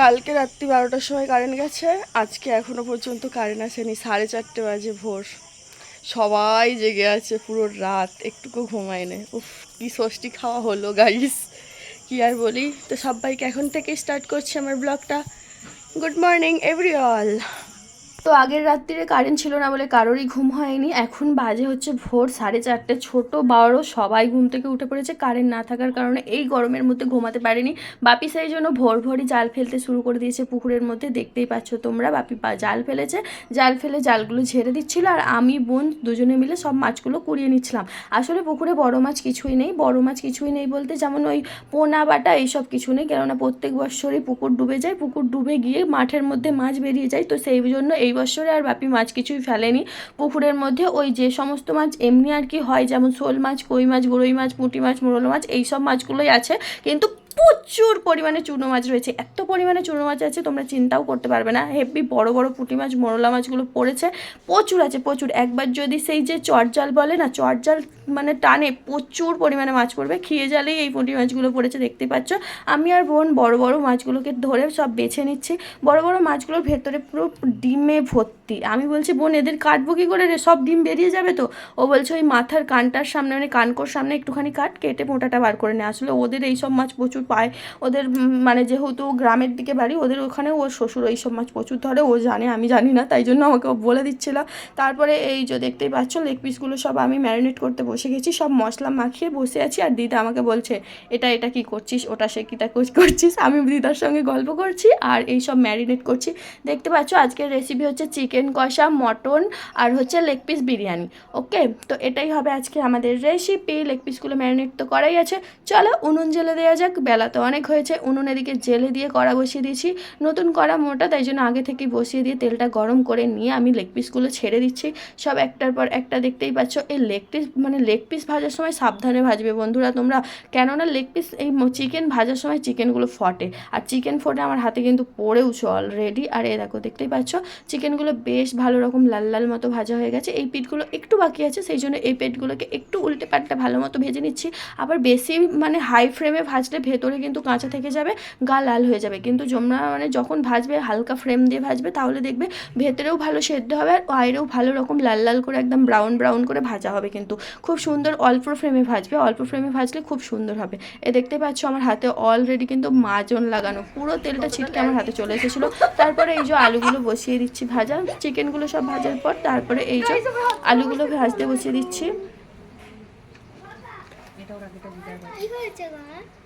কালকে রাত্রি বারোটার সময় কারেন্ট গেছে। আজকে এখনও পর্যন্ত কারেন্ট আসেনি। সাড়ে চারটে বাজে ভোর। সবাই জেগে আছে পুরো রাত। একটুকু ঘুমায় না। উফ, কি ষষ্ঠী খাওয়া হলো গাইস কি আর বলি? তো সবাইকে এখন থেকে স্টার্ট করছি আমার ব্লগটা গুড মর্নিং এভরি অল তো আগের রাত্রিরে কারেন্ট ছিল না বলে কারোরই ঘুম হয়নি। এখন বাজে হচ্ছে ভোর সাড়ে চারটে, ছোট বড় সবাই ঘুম থেকে উঠে পড়েছে। কারেন্ট না থাকার কারণে এই গরমের মধ্যে ঘুমাতে পারেনি। বাপি সেই জন্য ভোর ভোরই জাল ফেলতে শুরু করে দিয়েছে পুকুরের মধ্যে। দেখতেই পাচ্ছ তোমরা, বাপি জাল ফেলেছে। জাল ফেলে জালগুলো ঝেড়ে দিচ্ছিল আর আমি, বোন দুজনে মিলে সব মাছগুলো কুড়িয়ে নিচ্ছিলাম। আসলে পুকুরে বড় মাছ কিছুই নেই, বড় মাছ কিছুই নেই বলতে যেমন ওই পোনা বাটা এইসব কিছু নেই। কেননা প্রত্যেক বছরই পুকুর ডুবে যায়। পুকুর ডুবে গিয়ে মাঠের মধ্যে মাছ বেরিয়ে যায়। তো সেই জন্য এই বছরে আর বাপি মাছ কিছুই ফেলেনি। পুকুরের মধ্যে ওই যে সমস্ত মাছ এমনি আর কি হয়, যেমন শোল মাছ, কই মাছ, গরই মাছ, পুঁটি মাছ, মোরল মাছ এই সব মাছগুলোই আছে। কিন্তু প্রচুর পরিমাণে চুনো মাছ রয়েছে। এত পরিমাণে চুনো মাছ আছে, তোমরা চিন্তাও করতে পারবে না। হেভি বড় বড় পুঁটি মাছ, মোরলা মাছগুলো পড়েছে। প্রচুর আছে, প্রচুর। একবার যদি সেই যে চটজাল বলে না চটজাল মানে টানে, প্রচুর পরিমাণে মাছ পড়বে। খেয়ে জালেই এই পুঁটি মাছগুলো পড়েছে, দেখতে পাচ্ছ। আমি আর বোন বড় বড় মাছগুলোকে ধরে সব বেছে নিচ্ছি। বড় বড় মাছগুলোর ভেতরে পুরো ডিমে ভর্তি। আমি বলছি, বোন, এদের কাটবো কি করে রে? সব ডিম বেরিয়ে যাবে তো? ও বলছে, ওই মাথার কানটার সামনে মানে কানকোর সামনে একটুখানি কাট, কেটে মোটাটা বার করে নেয় আসলে ওদের এই সব মাছ প্রচুর পায়। ওদের মানে যেহেতু গ্রামের দিকে বাড়ি, ওদের ওখানে ওর শ্বশুর ওই সব মাছ প্রচুর ধরে, ও জানে, আমি জানি না, তাই জন্য আমাকে বলে দিচ্ছিল। তারপরে এই যে দেখতেই পাচ্ছ লেগ পিসগুলো সব আমি ম্যারিনেট করতে বসে গেছি, সব মশলা মাখিয়ে বসে আছি, আর দিদা আমাকে বলছে, এটা এটা কি করছিস? ওটা সে কিটা কর- করছিস? আমি দিদার সঙ্গে গল্প করছি, আর এই সব ম্যারিনেট করছি। দেখতে পাচ্ছ, আজকের রেসিপি হচ্ছে চিকেন কষা মটন আর হচ্ছে লেগ পিস বিরিয়ানি ওকে তো এটাই হবে আজকে আমাদের রেসিপি লেগ পিসগুলো ম্যারিনেট তো করাই আছে। চলো উনুন জেলে দেওয়া যাক বেলা তো অনেক হয়েছে। উনুন এদিকে জেলে দিয়ে কড়া বসিয়ে দিয়েছি। নতুন কড়া মোটা, তাই জন্য আগে থেকেই বসিয়ে দিয়ে তেলটা গরম করে নিয়ে আমি লেগ পিসগুলো ছেড়ে দিচ্ছি। সব একটার পর একটা দেখতেই পাচ্ছ, এই লেগ পিস মানে লেগ পিস ভাজার সময় সাবধানে ভাজবে বন্ধুরা তোমরা। কেননা লেগ পিস এই চিকেন ভাজার সময় চিকেনগুলো ফটে। আর চিকেন ফটে আমার হাতে কিন্তু পড়েওছে অলরেডি আর এ দেখো, দেখতেই পাচ্ছ চিকেনগুলো বেশ ভালো রকম লাল লাল মতো ভাজা হয়ে গেছে। এই পিঠগুলো একটু বাকি আছে, সেই জন্য এই পেটগুলোকে একটু উল্টে পাল্টে ভালো মতো ভেজে নিচ্ছি। আবার বেশি মানে হাই ফ্লেমে ভাজলে ভেতরে কিন্তু কাঁচা থেকে যাবে গা লাল হয়ে যাবে। কিন্তু তোমরা মানে যখন ভাজবে হালকা ফ্রেম দিয়ে ভাজবে তাহলে দেখবে ভেতরেও ভালো সেদ্ধ হবে আর বাইরেও ভালো রকম লাল লাল করে একদম ব্রাউন ব্রাউন করে ভাজা হবে কিন্তু। খুব সুন্দর অল্প ফ্রেমে ভাজবে অল্প ফ্রেমে ভাজলে খুব সুন্দর হবে। এ দেখতে পাচ্ছ আমার হাতে অলরেডি কিন্তু মাজন লাগানো পুরো তেলটা ছিটকে আমার হাতে চলে এসেছিল। তারপরে এই যে আলুগুলো বসিয়ে দিচ্ছি ভাজা চিকেনগুলো সব ভাজার পর তারপরে এই যে আলুগুলো ভাজতে বসিয়ে দিচ্ছি। কি হয়েছে মা ও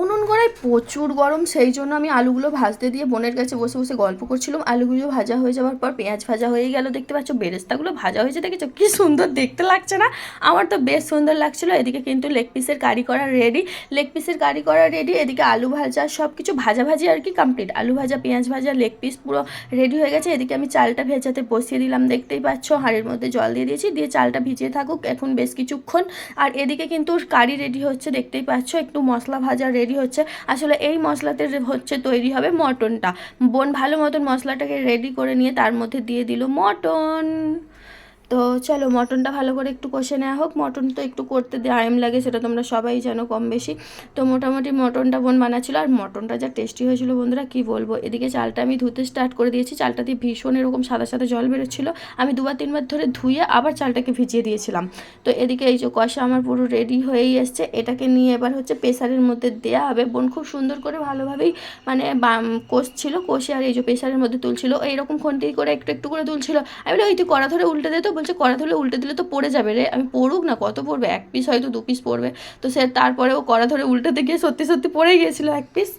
উনুন কড়াই প্রচুর গরম, সেই জন্য আমি আলুগুলো ভাজতে দিয়ে বোনের কাছে বসে বসে গল্প করছিলাম। আলুগুলো ভাজা হয়ে যাওয়ার পর পেঁয়াজ ভাজা হয়ে গেল। দেখতে পাচ্ছ, বেরেস্তাগুলো ভাজা হয়েছে, দেখেছ? কি সুন্দর দেখতে লাগছে না? আমার তো বেশ সুন্দর লাগছিল। এদিকে কিন্তু লেগ পিসের কারি করা রেডি লেগ পিসের কারি করা রেডি এদিকে আলু ভাজা সব কিছু ভাজা ভাজি আর কি কমপ্লিট আলু ভাজা, পেঁয়াজ ভাজা লেগ পিস পুরো রেডি হয়ে গেছে। এদিকে আমি চালটা ভেজাতে বসিয়ে দিলাম, দেখতেই পাচ্ছ? হাঁড়ির মধ্যে জল দিয়ে দিয়েছি। দিয়ে চালটা ভিজিয়ে থাকুক, এখন বেশ কিছুক্ষণ। আর এদিকে কিন্তু কারি রেডি হচ্ছে, দেখতেই পাচ্ছ? একটু মশলা ভাজা রেডি হচ্ছে। আসলে এই মশলাতে হচ্ছে তৈরি হবে মটনটা। বোন ভালো মতন মশলাটাকে রেডি করে নিয়ে তার মধ্যে দিয়ে দিল মটন। তো চলো মটনটা ভালো করে একটু কষে নেওয়া হোক। মটন তো একটু করতে টাইম লাগে, সেটা তোমরা সবাই জানো কম বেশি। তো মোটামুটি মটনটা বোন বানাচ্ছিলো, আর মটনটা যা টেস্টি হয়েছিল বন্ধুরা, কি বলব? এদিকে চালটা আমি ধুতে স্টার্ট করে দিয়েছি। চালটা দিয়ে ভীষণ এরকম সাদা সাদা জল বেরোচ্ছিলো। আমি দুবার তিনবার ধরে ধুয়ে আবার চালটাকে ভিজিয়ে দিয়েছিলাম। তো এদিকে এই যে কষা আমার পুরো রেডি হয়েই এসছে। এটাকে নিয়ে এবার হচ্ছে প্রেসারের মধ্যে দেওয়া হবে। বোন খুব সুন্দর করে ভালোভাবেই মানে কষছিল, কষে আর এই যে প্রেসারের মধ্যে তুলছিল, এইরকম খন্তি করে একটু একটু করে তুলছিল। আমি বলি ওই তুই কড়া ধরে উল্টে দে তো বলছে, কড়া ধরে উল্টে দিলে তো পড়ে যাবে রে। আমি পড়ুক না, কত পড়বে? এক পিস হয়তো দু পিস পড়বে। তো সে তারপরে ও কড়া ধরে উল্টাতে গিয়ে সত্যি সত্যি পড়ে গিয়েছিল এক পিস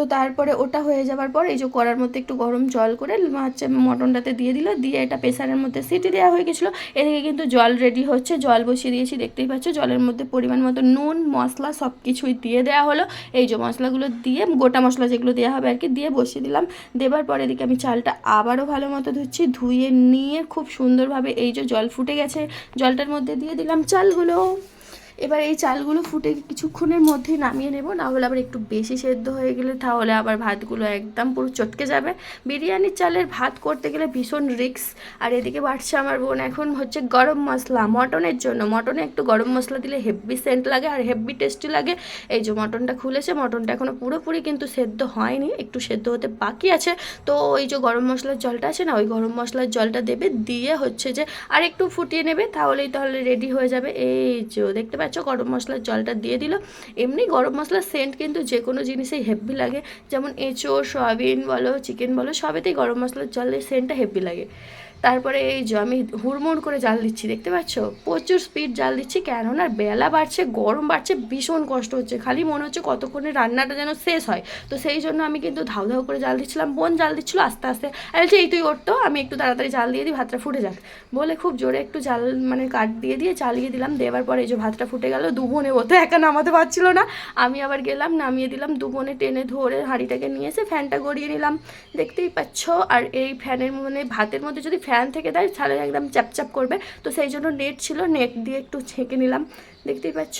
তো তারপরে ওটা হয়ে যাওয়ার পর এই যে কড়ার মধ্যে একটু গরম জল করে হচ্ছে মটনটাতে দিয়ে দিল, দিয়ে এটা প্রেসারের মধ্যে সিটি দেওয়া হয়ে গেছিল। এদিকে কিন্তু জল রেডি হচ্ছে, জল বসিয়ে দিয়েছি, দেখতেই পাচ্ছ জলের মধ্যে পরিমাণ মতো নুন, মশলা সব কিছুই দিয়ে দেওয়া হলো। এই যে মশলাগুলো দিয়ে গোটা মশলা যেগুলো দেওয়া হবে আর কি দিয়ে বসিয়ে দিলাম। দেবার পর এদিকে আমি চালটা আবারও ভালো মতো ধুচ্ছি, ধুয়ে নিয়ে খুব সুন্দরভাবে এই যে জল ফুটে গেছে, জলটার মধ্যে দিয়ে দিলাম চালগুলো। এবার এই চালগুলো ফুটে কিছুক্ষণের মধ্যেই নামিয়ে নেব, না হলে আবার একটু বেশি সেদ্ধ হয়ে গেলে তাহলে আবার ভাতগুলো একদম পুরো চটকে যাবে। বিরিয়ানির চালের ভাত করতে গেলে ভীষণ রিক্স আর এদিকে বাড়ছে আমার বোন, এখন হচ্ছে গরম মশলা, মটনের জন্য। মটনে একটু গরম মশলা দিলে হেভি সেন্ট লাগে আর হেভি টেস্টি লাগে। এই যে মটনটা খুলেছে, মটনটা এখনও পুরোপুরি কিন্তু সেদ্ধ হয়নি, একটু সেদ্ধ হতে বাকি আছে। তো ওই যে গরম মশলার জলটা আছে না, ওই গরম মশলার জলটা দেবে, দিয়ে হচ্ছে যে আর একটু ফুটিয়ে নেবে, তাহলেই তাহলে রেডি হয়ে যাবে। এই যে দেখতে পাচ্ছ গরম মশলার জলটা দিয়ে দিল। এমনি গরম মশলার সেন্ট কিন্তু যে কোনো জিনিসেই হেভি লাগে। যেমন এঁচো, সয়াবিন বলো চিকেন বলো, সবেতেই গরম মশলার জলের সেন্টটা হেভি লাগে। তারপরে এই যে আমি হুড়মুড় করে জাল দিচ্ছি, দেখতে পাচ্ছ? প্রচুর স্পিড জাল দিচ্ছি কেননা বেলা বাড়ছে, গরম বাড়ছে, ভীষণ কষ্ট হচ্ছে। খালি মনে হচ্ছে কতক্ষণে রান্নাটা যেন শেষ হয়। তো সেই জন্য আমি কিন্তু ধাউ ধাউ করে জাল দিচ্ছিলাম। বোন জাল দিচ্ছিল আস্তে আস্তে। বলছি, এই তুই ওঠতো আমি একটু তাড়াতাড়ি জাল দিয়ে দিই, ভাতটা ফুটে যাক। বলে খুব জোরে একটু জাল মানে কাঠ দিয়ে দিয়ে চালিয়ে দিলাম। দেওয়ার পরে এই যে ভাতটা ফুটে গেল, দু বোনে ও তো একা নামাতে পারছিল না। আমি আবার গেলাম, নামিয়ে দিলাম, দু বোনে টেনে ধরে হাঁড়িটাকে নিয়ে এসে ফ্যানটা গড়িয়ে নিলাম। দেখতেই পাচ্ছ, আর এই ফ্যানের মানে ভাতের মধ্যে যদি ফ্যান থেকে দেয় তাহলে একদম চ্যাপচ্যাপ করবে। তো সেই জন্য নেট ছিল, নেট দিয়ে একটু ছেঁকে নিলাম। দেখতেই পাচ্ছ?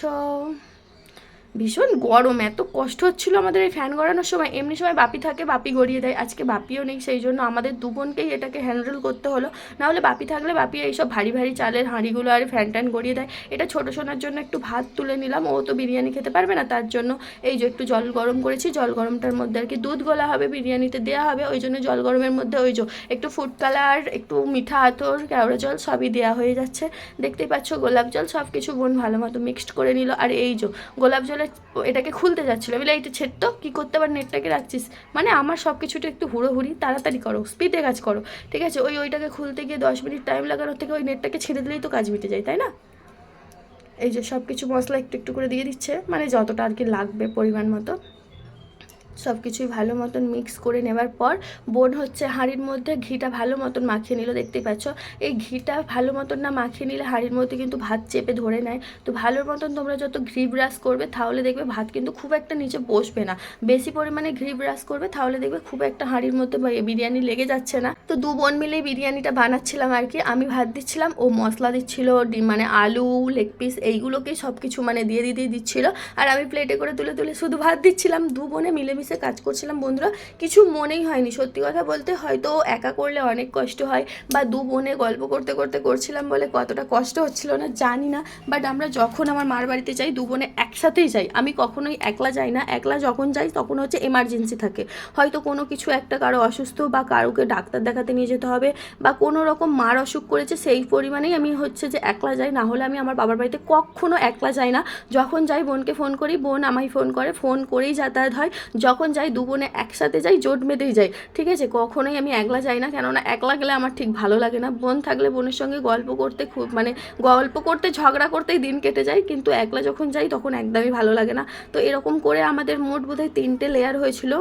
ভীষণ গরম, এত কষ্ট হচ্ছিল আমাদের এই ফ্যান গড়ানোর সময়। এমনি সময় বাপি থাকে, বাপি গড়িয়ে দেয়। আজকে বাপিও নেই, সেই জন্য আমাদের দু বোনকেই এটাকে হ্যান্ডেল করতে হলো। নাহলে বাপি থাকলে বাপি এইসব ভারী ভারী চালের হাঁড়িগুলো আর ফ্যান ট্যান গড়িয়ে দেয়। এটা ছোটো সোনার জন্য একটু ভাত তুলে নিলাম, ও তো বিরিয়ানি খেতে পারবে না, তার জন্য এই যে একটু জল গরম করেছি। জল গরমটার মধ্যে আর কি দুধ গলা হবে, বিরিয়ানিতে দেওয়া হবে। ওই জন্য জল গরমের মধ্যে ওই যে একটু ফুড কালার একটু মিঠা আতর, কেওড়া জল সবই দেওয়া হয়ে যাচ্ছে। দেখতেই পাচ্ছ, গোলাপ জল সব কিছু বোন ভালো মতো মিক্সড করে নিল। আর এই যে গোলাপ জলের এটাকে খুলতে যাচ্ছিল। বলে এইটা ছেড় তো, কী করতে পার নেটটাকে রাখছিস। মানে আমার সব কিছুটা একটু হুড়োহুড়ি, তাড়াতাড়ি করো স্পিডে কাজ করো, ঠিক আছে? ওই ওইটাকে খুলতে গিয়ে দশ মিনিট টাইম লাগানোর থেকে ওই নেটটাকে ছেড়ে দিলেই তো কাজ মিটে যায়, তাই না? এই যে সব কিছু মশলা একটু একটু করে দিয়ে দিচ্ছে মানে যতটা আর কি লাগবে পরিমাণ মতো। সব কিছুই ভালো মতন মিক্স করে নেবার পর বোন হচ্ছে হাঁড়ির মধ্যে ঘিটা ভালো মতন মাখিয়ে নিল, দেখতেই পাচ্ছ? এই ঘিটা ভালো মতন না মাখিয়ে নিলে হাঁড়ির মধ্যে কিন্তু ভাত চেপে ধরে নেয়। তো ভালো মতন তোমরা যত ঘি ব্রাশ করবে তাহলে দেখবে ভাত কিন্তু খুব একটা নিচে বসবে না। বেশি পরিমাণে ঘি ব্রাশ করবে তাহলে দেখবে খুব একটা হাঁড়ির মধ্যে বিরিয়ানি লেগে যাচ্ছে না। তো দু বোন মিলেই বিরিয়ানিটা বানাচ্ছিলাম আর কি। আমি ভাত দিচ্ছিলাম, ও মশলা দিচ্ছিল মানে আলু, লেগ পিস এইগুলোকেই সব কিছু মানে দিয়ে দিয়ে দিয়ে দিচ্ছিল। আর আমি প্লেটে করে তুলে তুলে শুধু ভাত দিচ্ছিলাম। দু বোনে মিলেমিশে কাজ করছিলাম, বন্ধুরা, কিছু মনেই হয়নি। সত্যি কথা বলতে, হয়তো একা করলে অনেক কষ্ট হয় বা দু বোনে গল্প করতে করতে করছিলাম বলে কতটা কষ্ট হচ্ছিল না, জানি না। বাট আমরা যখন আমার মার বাড়িতে যাই, দু বোনে একসাথেই যাই। আমি কখনোই একলা যাই না। একলা যখন যাই, তখন হচ্ছে এমার্জেন্সি থাকে। হয়তো কোনো কিছু একটা কারও অসুস্থ বা কারোকে ডাক্তার দেখাতে নিয়ে যেতে হবে বা কোনো রকম মার অসুখ করেছে, সেই পরিমাণেই আমি হচ্ছে যে একলা যাই। না হলে আমি আমার বাবার বাড়িতে কখনো একলা যাই না। যখন যাই, বোনকে ফোন করি, বোন আমায় ফোন করে। ফোন করেই যাতায়াত হয়। যখন যাই দু বোনে একসাথে যাই, জোট বেঁধেই যাই, ঠিক আছে? কখনোই আমি একলা যাই না, কেননা একলা গেলে আমার ঠিক ভালো লাগে না। বোন থাকলে বোনের সঙ্গে গল্প করতে খুব মানে গল্প করতে, ঝগড়া করতেই দিন কেটে যায়, কিন্তু একলা যখন যাই তখন একদমই ভালো লাগে না। তো এরকম করে আমাদের মোট বোধহয় তিনটে লেয়ার হয়েছিল।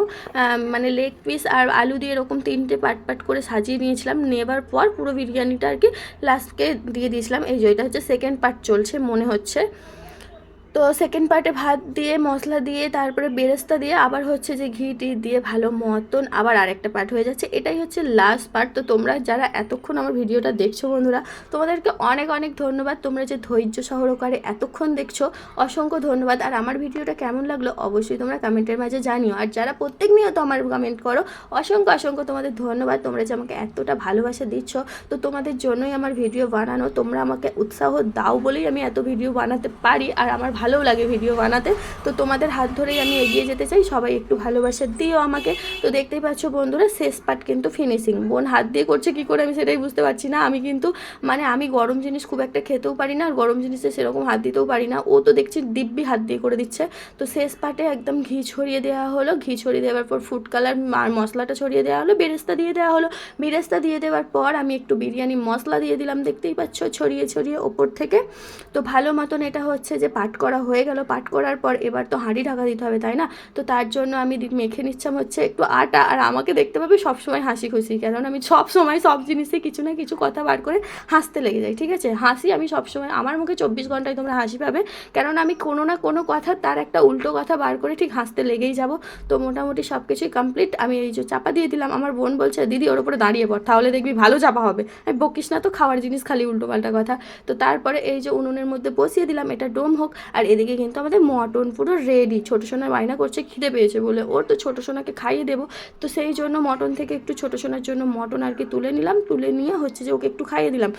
মানে লেগ পিস আর আলু দিয়ে এরকম তিনটে পাট পাট করে সাজিয়ে নিয়েছিলাম। নেবার পর পুরো বিরিয়ানিটা আর কি লাস্টকে দিয়ে দিয়েছিলাম। এই যে, এটা হচ্ছে সেকেন্ড পার্ট চলছে, মনে হচ্ছে। তো সেকেন্ড পার্টে ভাত দিয়ে, মশলা দিয়ে, তারপরে বেরেস্তা দিয়ে, আবার হচ্ছে যে ঘি টি দিয়ে ভালো মতন আবার আরেকটা পার্ট হয়ে যাচ্ছে। এটাই হচ্ছে লাস্ট পার্ট তো তোমরা যারা এতক্ষণ আমার ভিডিওটা দেখছ বন্ধুরা, তোমাদেরকে অনেক অনেক ধন্যবাদ। তোমরা যে ধৈর্য সহকারে এতক্ষণ দেখছ, অসংখ্য ধন্যবাদ। আর আমার ভিডিওটা কেমন লাগল অবশ্যই তোমরা কমেন্টের মাঝে জানিও। আর যারা প্রত্যেক নিয়ত আমার কমেন্ট করো, অসংখ্য অসংখ্য তোমাদের ধন্যবাদ। তোমরা যে আমাকে এতটা ভালোবাসা দিচ্ছ, তো তোমাদের জন্যই আমার ভিডিও বানানো। তোমরা আমাকে উৎসাহ দাও বলেই আমি এত ভিডিও বানাতে পারি। আর আমার ভালোও লাগে ভিডিও বানাতে। তো তোমাদের হাত ধরেই আমি এগিয়ে যেতে চাই। সবাই একটু ভালোবাসা দিও আমাকে। তো দেখতেই পাচ্ছ বন্ধুরা, শেষ পার্ট কিন্তু ফিনিশিং বোন হাত দিয়ে করছে, কি করে আমি সেটাই বুঝতে পারছি না। আমি কিন্তু মানে আমি গরম জিনিস খুব একটা খেতেও পারি না, আর গরম জিনিসে সেরকম হাত দিতেও পারি না। ও তো দেখছি দিব্যি হাত দিয়ে করে দিচ্ছে। তো শেষ পার্টে একদম ঘি ছড়িয়ে দেওয়া হলো। ঘি ছড়িয়ে দেওয়ার পর ফুড কালার আর মশলাটা ছড়িয়ে দেওয়া হলো, বেরেস্তা দিয়ে দেওয়া হলো। বেরেস্তা দিয়ে দেওয়ার পর আমি একটু বিরিয়ানি মশলা দিয়ে দিলাম। দেখতেই পাচ্ছ ছড়িয়ে ছড়িয়ে ওপর থেকে। তো ভালো মতন এটা হচ্ছে যে পাট করা হয়ে গেল পাট করার পর এবার তো হাঁড়ি ঢাকা দিতে হবে, তাই না? তো তার জন্য আমি মেখে নিচ্ছাম হচ্ছে একটু আটা, আর আমাকে দেখতে পাবে সবসময় হাসি খুশি কারণ আমি সব সময় সব জিনিসে কিছু না কিছু কথা বার করে হাসতে লেগে যাই, ঠিক আছে? হাসি আমি সবসময়, আমার মুখে চব্বিশ ঘন্টায় তোমরা হাসি পাবে কারণ আমি কোনো না কোনো কথা তার একটা উল্টো কথা বার করে ঠিক হাসতে লেগেই যাব। তো মোটামুটি সব কিছুই কমপ্লিট আমি এই যে চাপা দিয়ে দিলাম, আমার বোন বলছে, দিদি, ওর উপরে দাঁড়িয়ে পড়, তাহলে দেখবি ভালো চাপা হবে। আমি বকিস না তো, খাওয়ার জিনিস খালি উল্টো পাল্টা কথা। তো তারপরে এই যে উনুনের মধ্যে বসিয়ে দিলাম, এটা ডোম হোক আর এদিকে কিন্তু আমাদের মটন পুরো রেডি ছোটো সোনার বায়না করছে, খিদে পেয়েছে বলে। ওর তো ছোটো সোনাকে খাইয়ে দেবো। তো সেই জন্য মটন থেকে একটু ছোটো সোনার জন্য মটন আর কি তুলে নিলাম। তুলে নিয়ে হচ্ছে যে ওকে একটু খাইয়ে দিলাম।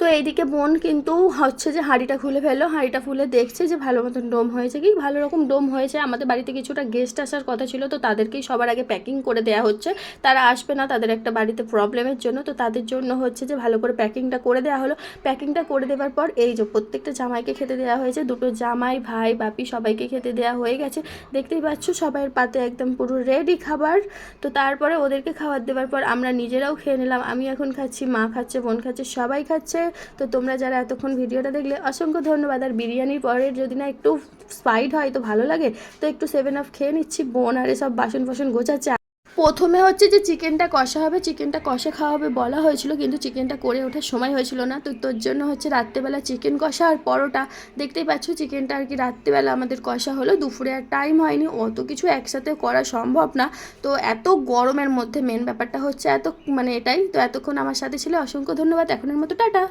তো এইদিকে বোন কিন্তু হচ্ছে যে হাঁড়িটা খুলে ফেলল, হাঁড়িটা খুলে দেখছে যে ভালো মতন ডোম হয়েছে কি, ভালো রকম ডোম হয়েছে। আমাদের বাড়িতে কিছুটা গেস্ট আসার কথা ছিল, তো তাদেরকেই সবার আগে প্যাকিং করে দেওয়া হচ্ছে। তারা আসবে না তাদের একটা বাড়িতে প্রবলেমের জন্য, তো তাদের জন্য হচ্ছে যে ভালো করে প্যাকিংটা করে দেওয়া হলো। প্যাকিংটা করে দেওয়ার পর এই যে প্রত্যেকটা জামাইকে খেতে দেওয়া হয়েছে, দুটো জামাই, ভাই, বাপি সবাইকে খেতে দেওয়া হয়ে গেছে। দেখতেই পাচ্ছ সবাইয়ের পাতে একদম পুরো রেডি খাবার। তো তারপরে ওদেরকে খাবার দেওয়ার পর আমরা নিজেরাও খেয়ে নিলাম। আমি এখন খাচ্ছি, মা খাচ্ছে, বোন খাচ্ছে, সবাই খাচ্ছে। তো তোমরা যারা এতক্ষণ ভিডিওটা দেখলে, অসংখ্য ধন্যবাদ। আর বিরিয়ানির পরের যদি না একটু স্পাইড হয়, তো ভালো লাগে। তো একটু সেভেন আপ খেয়ে নিচ্ছি। বোন আর সব বাসন ফাসন গোছাচ্ছে। প্রথমে হচ্ছে যে চিকেনটা কষা হবে, চিকেনটা কষা খাওয়া হবে বলা হয়েছিল, কিন্তু চিকেনটা করে ওঠার সময় হয়েছিল না। তো তোর জন্য হচ্ছে রাত্রেবেলা চিকেন কষা আর পরোটা। দেখতেই পাচ্ছ চিকেনটা আর কি রাত্রেবেলা আমাদের কষা হলো, দুপুরে আর টাইম হয়নি, অত কিছু একসাথে করা সম্ভব না। তো এত গরমের মধ্যে মেন ব্যাপারটা হচ্ছে এত মানে এটাই। তো এতক্ষণ আমার সাথে ছিল, অসংখ্য ধন্যবাদ, এখনের মতো টাটা।